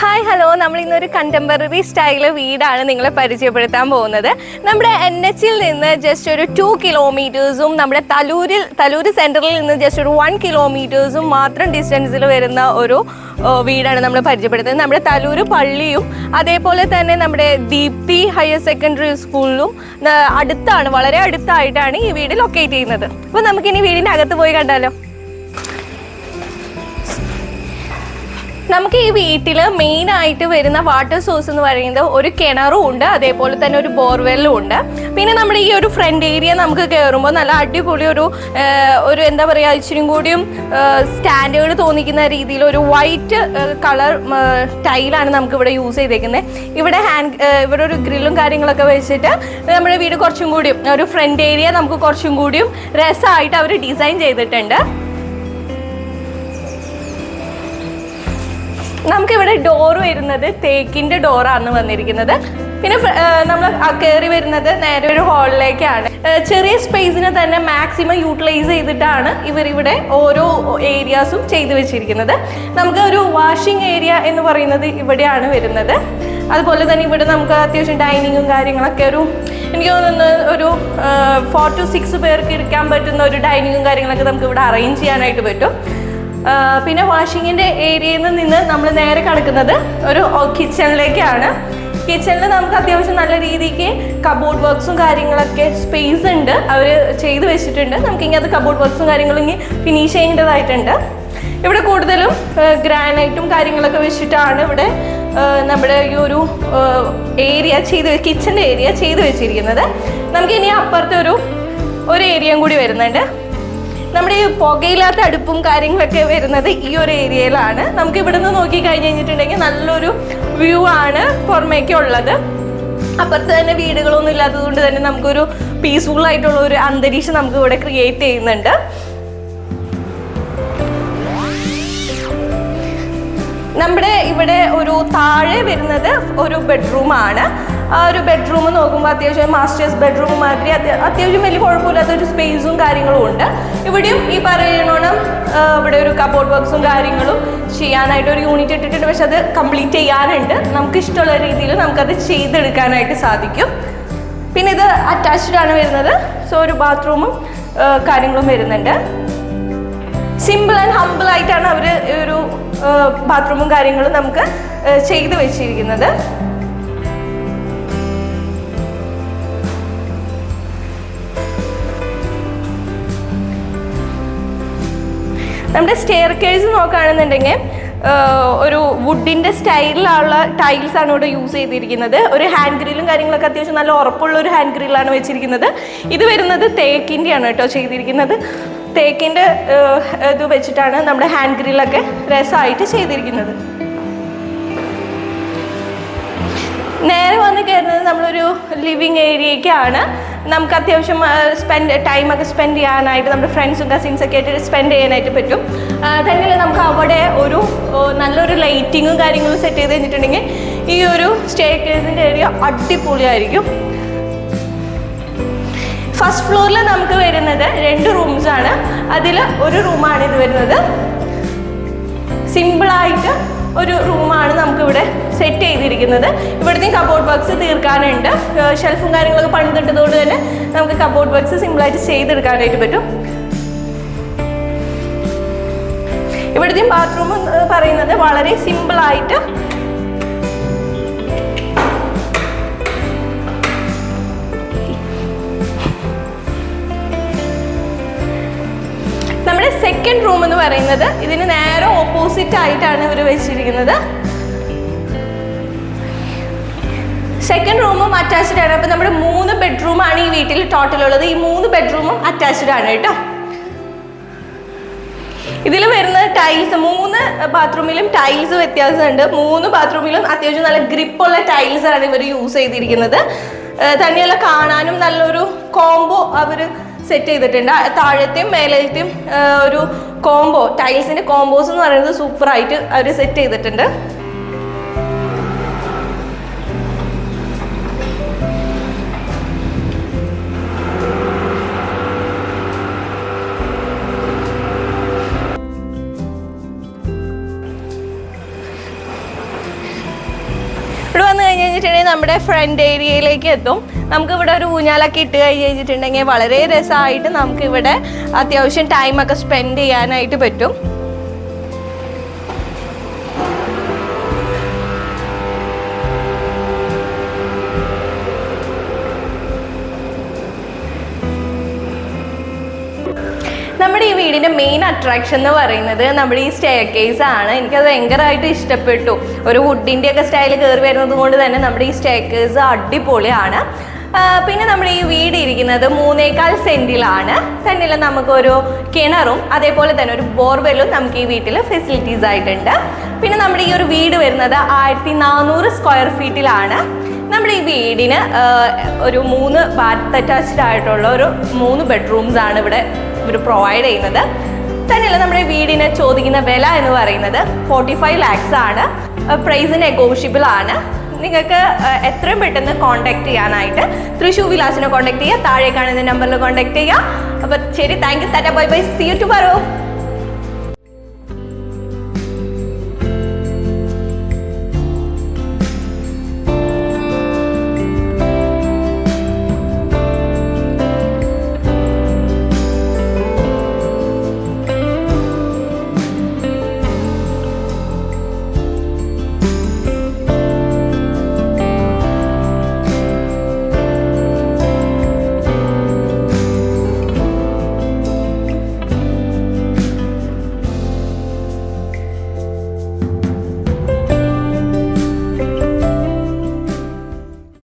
Hi hello നമ്മൾ ഇന്നൊരു contemporary style വീടാണ് നിങ്ങളെ പരിചയപ്പെടുത്താൻ പോകുന്നത്. നമ്മുടെ എൻ എച്ചിൽ നിന്ന് ജസ്റ്റ് ഒരു ടു കിലോമീറ്റേഴ്സും നമ്മുടെ തലൂരിൽ തലൂർ സെന്ററിൽ നിന്ന് ജസ്റ്റ് ഒരു വൺ കിലോമീറ്റേഴ്സും മാത്രം ഡിസ്റ്റൻസിൽ വരുന്ന ഒരു വീടാണ് നമ്മൾ പരിചയപ്പെടുത്തുന്നത്. നമ്മുടെ തലൂർ പള്ളിയും അതേപോലെ തന്നെ നമ്മുടെ ദീപ്തി ഹയർ സെക്കൻഡറി സ്കൂളിലും അടുത്താണ് വളരെ അടുത്തായിട്ടാണ് ഈ വീട് ലൊക്കേറ്റ് ചെയ്യുന്നത്. അപ്പോൾ നമുക്കിനി വീടിന്റെ അകത്ത് പോയി കണ്ടാലോ? നമുക്ക് ഈ വീട്ടിൽ മെയിൻ ആയിട്ട് വരുന്ന വാട്ടർ സോഴ്സ് എന്ന് പറയുന്നത് ഒരു കിണറും ഉണ്ട് അതേപോലെ തന്നെ ഒരു ബോർവെല്ലും ഉണ്ട്. പിന്നെ നമ്മുടെ ഈ ഒരു ഫ്രണ്ട് ഏരിയ നമുക്ക് കയറുമ്പോൾ നല്ല അടിപൊളി ഒരു ഒരു എന്താ പറയുക ഇച്ചിരി കൂടിയും സ്റ്റാൻഡേർഡ് തോന്നിക്കുന്ന രീതിയിൽ ഒരു വൈറ്റ് കളർ ടൈലാണ് നമുക്ക് ഇവിടെ യൂസ് ചെയ്തേക്കുന്നത്. ഇവിടെ ഹാൻഡ് ഇവിടെ ഒരു ഗ്രില്ലും കാര്യങ്ങളൊക്കെ വെച്ചിട്ട് നമ്മുടെ വീട് കുറച്ചും കൂടിയും ഒരു ഫ്രണ്ട് ഏരിയ നമുക്ക് കുറച്ചും കൂടിയും രസമായിട്ട് അവർ ഡിസൈൻ ചെയ്തിട്ടുണ്ട്. നമുക്കിവിടെ ഡോർ വരുന്നത് തേക്കിന്റെ ഡോറാണ് വന്നിരിക്കുന്നത്. പിന്നെ നമ്മൾ കയറി വരുന്നത് നേരെ ഒരു ഹാളിലേക്കാണ് ചെറിയ സ്പേസിനെ തന്നെ മാക്സിമം യൂട്ടിലൈസ് ചെയ്തിട്ടാണ് ഇവർ ഇവിടെ ഓരോ ഏരിയാസും ചെയ്തു വെച്ചിരിക്കുന്നത്. നമുക്ക് ഒരു വാഷിംഗ് ഏരിയ എന്ന് പറയുന്നത് ഇവിടെയാണ് വരുന്നത്. അതുപോലെ തന്നെ ഇവിടെ നമുക്ക് അത്യാവശ്യം ഡൈനിങ്ങും കാര്യങ്ങളൊക്കെ ഒരു എനിക്ക് തോന്നുന്നു ഒരു ഫോർ ടു സിക്സ് പേർക്ക് ഇരിക്കാൻ പറ്റുന്ന ഒരു ഡൈനിങ്ങും കാര്യങ്ങളൊക്കെ നമുക്ക് ഇവിടെ അറേഞ്ച് ചെയ്യാനായിട്ട് പറ്റും. പിന്നെ വാഷിങ്ങിന്റെ ഏരിയയിൽ നിന്ന് നമ്മൾ നേരെ കിടക്കുന്നത് ഒരു കിച്ചണിലേക്കാണ് കിച്ചണിൽ നമുക്ക് അത്യാവശ്യം നല്ല രീതിക്ക് കബോർഡ് വർക്ക്സും കാര്യങ്ങളൊക്കെ സ്പേസ് ഉണ്ട്. അവർ ചെയ്ത് വെച്ചിട്ടുണ്ട്. നമുക്ക് ഇനി അത് കബോർഡ് വർക്ക്സും കാര്യങ്ങളും ഇനി ഫിനിഷ് ചെയ്യേണ്ടതായിട്ടുണ്ട്. ഇവിടെ കൂടുതലും ഗ്രാനൈറ്റും കാര്യങ്ങളൊക്കെ വെച്ചിട്ടാണ് ഇവിടെ നമ്മുടെ ഈ ഒരു ഏരിയ ചെയ്ത് കിച്ചന്റെ ഏരിയ ചെയ്ത് വെച്ചിരിക്കുന്നത്. നമുക്കിനി അപ്പുറത്തെ ഒരു ഒരു ഏരിയയും കൂടി വരുന്നുണ്ട്. നമ്മുടെ ഈ പുകയില്ലാത്ത അടുപ്പും കാര്യങ്ങളൊക്കെ വരുന്നത് ഈ ഒരു ഏരിയയിലാണ്. നമുക്ക് ഇവിടെ നിന്ന് നോക്കി കഴിഞ്ഞ് കഴിഞ്ഞിട്ടുണ്ടെങ്കിൽ നല്ലൊരു വ്യൂ ആണ് പുറമേക്ക് ഉള്ളത്. അപ്പുറത്ത് തന്നെ വീടുകളൊന്നും ഇല്ലാത്തത് കൊണ്ട് തന്നെ നമുക്കൊരു പീസ്ഫുൾ ആയിട്ടുള്ള ഒരു അന്തരീക്ഷം നമുക്ക് ഇവിടെ ക്രിയേറ്റ് ചെയ്യുന്നുണ്ട്. നമ്മുടെ ഇവിടെ ഒരു താഴെ വരുന്നത് ഒരു ബെഡ്റൂമാണ് ആ ഒരു ബെഡ്റൂം നോക്കുമ്പോൾ അത്യാവശ്യം മാസ്റ്റേഴ്സ് ബെഡ്റൂം മാതിരി അത്യ- അത്യാവശ്യം വലിയ കുഴപ്പമില്ലാത്ത ഒരു സ്പേസും കാര്യങ്ങളും ഉണ്ട്. ഇവിടെയും ഈ പറയണോണം ഇവിടെ ഒരു കബോർഡ് വർക്ക്സും കാര്യങ്ങളും ചെയ്യാനായിട്ട് ഒരു യൂണിറ്റ് ഇട്ടിട്ടുണ്ട്. പക്ഷെ അത് കംപ്ലീറ്റ് ചെയ്യാനുണ്ട്. നമുക്ക് ഇഷ്ടമുള്ള രീതിയിൽ നമുക്കത് ചെയ്തെടുക്കാനായിട്ട് സാധിക്കും. പിന്നെ ഇത് അറ്റാച്ച്ഡ് ആണ് വരുന്നത്. സോ ഒരു ബാത്റൂമും കാര്യങ്ങളും വരുന്നുണ്ട്. സിമ്പിൾ ആൻഡ് ഹമ്പിൾ ആയിട്ടാണ് അവർ ഒരു ബാത്റൂമും കാര്യങ്ങളും നമുക്ക് ചെയ്തു വെച്ചിരിക്കുന്നത്. നമ്മുടെ സ്റ്റെയർ കേഴ്സ് നോക്കുകയാണെന്നുണ്ടെങ്കിൽ ഒരു വുഡിന്റെ സ്റ്റൈലിലുള്ള ടൈൽസ് ആണ് ഇവിടെ യൂസ് ചെയ്തിരിക്കുന്നത്. ഒരു ഹാൻഡ് ഗ്രില്ലും കാര്യങ്ങളൊക്കെ അത്യാവശ്യം നല്ല ഉറപ്പുള്ള ഒരു ഹാൻഡ് ഗ്രില്ലാണ് വെച്ചിരിക്കുന്നത്. ഇത് വരുന്നത് തേക്കിന്റെയാണ് കേട്ടോ ചെയ്തിരിക്കുന്നത്. തേക്കിന്റെ ഇത് വെച്ചിട്ടാണ് നമ്മുടെ ഹാൻഡ് ഗ്രില്ലൊക്കെ രസമായിട്ട് ചെയ്തിരിക്കുന്നത്. നേരെ വന്ന് കയറുന്നത് നമ്മളൊരു ലിവിങ് ഏരിയയ്ക്കാണ് നമുക്ക് അത്യാവശ്യം സ്പെൻഡ് ടൈമൊക്കെ സ്പെൻഡ് ചെയ്യാനായിട്ട് നമ്മുടെ ഫ്രണ്ട്സും കസിൻസൊക്കെ ആയിട്ട് സ്പെൻഡ് ചെയ്യാനായിട്ട് പറ്റും. തന്നെയല്ല നമുക്ക് അവിടെ ഒരു നല്ലൊരു ലൈറ്റിങ്ങും കാര്യങ്ങളും സെറ്റ് ചെയ്ത് കഴിഞ്ഞിട്ടുണ്ടെങ്കിൽ ഈ ഒരു സ്റ്റേ കേസിന്റെ ഏരിയ അടിപൊളിയായിരിക്കും. ഫസ്റ്റ് ഫ്ലോറിൽ നമുക്ക് വരുന്നത് രണ്ട് റൂംസ് ആണ്. അതിൽ ഒരു റൂമാണ് ഇത് വരുന്നത്. സിമ്പിളായിട്ട് ഒരു റൂമാണ് നമുക്കിവിടെ സെറ്റ് ചെയ്തിരിക്കുന്നത്. ഇവിടുത്തെ കബോർഡ് ബോക്സ് തീർക്കാനുണ്ട്. ഷെൽഫും കാര്യങ്ങളൊക്കെ പണിതിട്ടതുകൊണ്ട് തന്നെ നമുക്ക് കബോർഡ് ബോക്സ് സിമ്പിളായിട്ട് ചെയ്തെടുക്കാനായിട്ട് പറ്റും. ഇവിടുത്തെയും ബാത്റൂം പറയുന്നത് വളരെ സിമ്പിളായിട്ട് റൂം എന്ന് പറയുന്നത് ഇതിന് നേരെ ഓപ്പോസിറ്റ് ആയിട്ടാണ് ഇവർ വെച്ചിരിക്കുന്നത്. സെക്കൻഡ് റൂമും അറ്റാച്ച്ഡ് ആണ്. അപ്പം നമ്മുടെ മൂന്ന് ബെഡ്റൂമാണ് ഈ വീട്ടിൽ ടോട്ടൽ ഉള്ളത്. ഈ മൂന്ന് ബെഡ്റൂമും അറ്റാച്ച്ഡ് ആണ് കേട്ടോ. ഇതിൽ വരുന്ന ടൈൽസ് മൂന്ന് ബാത്റൂമിലും ടൈൽസ് വ്യത്യാസമുണ്ട്. മൂന്ന് ബാത്റൂമിലും അത്യാവശ്യം നല്ല ഗ്രിപ്പുള്ള ടൈൽസ് ആണ് ഇവർ യൂസ് ചെയ്തിരിക്കുന്നത്. തന്നെയല്ല കാണാനും നല്ലൊരു കോംബോ അവർ സെറ്റ് ചെയ്തിട്ടുണ്ട്. താഴത്തെയും മേലത്തെയും ഒരു കോംബോ ടൈൽസിന്റെ കോംബോസ് എന്ന് പറയുന്നത് സൂപ്പറായിട്ട് അവർ സെറ്റ് ചെയ്തിട്ടുണ്ട്. നമ്മുടെ ഫ്രണ്ട് ഏരിയയിലേക്ക് എത്തും. നമുക്ക് ഇവിടെ ഒരു ഊഞ്ഞാലൊക്കെ ഇട്ട് കഴിഞ്ഞ് കഴിഞ്ഞിട്ടുണ്ടെങ്കിൽ വളരെ രസമായിട്ട് നമുക്ക് ഇവിടെ അത്യാവശ്യം ടൈമൊക്കെ സ്പെൻഡ് ചെയ്യാനായിട്ട് പറ്റും. നമ്മുടെ ഈ വീടിന്റെ മെയിൻ അട്രാക്ഷൻ എന്ന് പറയുന്നത് നമ്മുടെ ഈ സ്റ്റെയർ കേസ് ആണ്. എനിക്കത് ഭയങ്കരമായിട്ട് ഇഷ്ടപ്പെട്ടു. ഒരു വുഡിന്റെ ഒക്കെ സ്റ്റൈൽ കയറി വരുന്നത് കൊണ്ട് തന്നെ നമ്മുടെ ഈ സ്റ്റെയർ കേസ് അടിപൊളിയാണ്. പിന്നെ നമ്മുടെ ഈ വീട് ഇരിക്കുന്നത് മൂന്നേക്കാൽ സെന്റിലാണ്. സെന്റിൽ നമുക്കൊരു കിണറും അതേപോലെ തന്നെ ഒരു ബോർവെല്ലും നമുക്ക് ഈ വീട്ടിൽ ഫെസിലിറ്റീസ് ആയിട്ടുണ്ട്. പിന്നെ നമ്മുടെ ഈ ഒരു വീട് വരുന്നത് ആയിരത്തി നാനൂറ് സ്ക്വയർ ഫീറ്റിലാണ് നമ്മുടെ ഈ വീടിന് ഒരു മൂന്ന് ബാത്ത് അറ്റാച്ച്ഡ് ആയിട്ടുള്ള ഒരു മൂന്ന് ബെഡ്റൂംസ് ആണ് ഇവിടെ ഇവർ പ്രൊവൈഡ് ചെയ്യുന്നത്. തന്നെയല്ല നമ്മുടെ വീടിന് ചോദിക്കുന്ന വില എന്ന് പറയുന്നത് ഫോർട്ടി ഫൈവ് ലാക്സ് ആണ് പ്രൈസ് നെഗോഷ്യബിൾ ആണ്. നിങ്ങൾക്ക് എത്രയും പെട്ടെന്ന് കോൺടാക്ട് ചെയ്യാനായിട്ട് തൃശ്ശൂർ വിലാസിനെ കോൺടാക്ട് ചെയ്യുക. താഴെ കാണുന്ന നമ്പറിൽ കോൺടാക്ട് ചെയ്യുക. അപ്പോൾ ശരി thank you താറ്റ bye bye see you too പറയൂ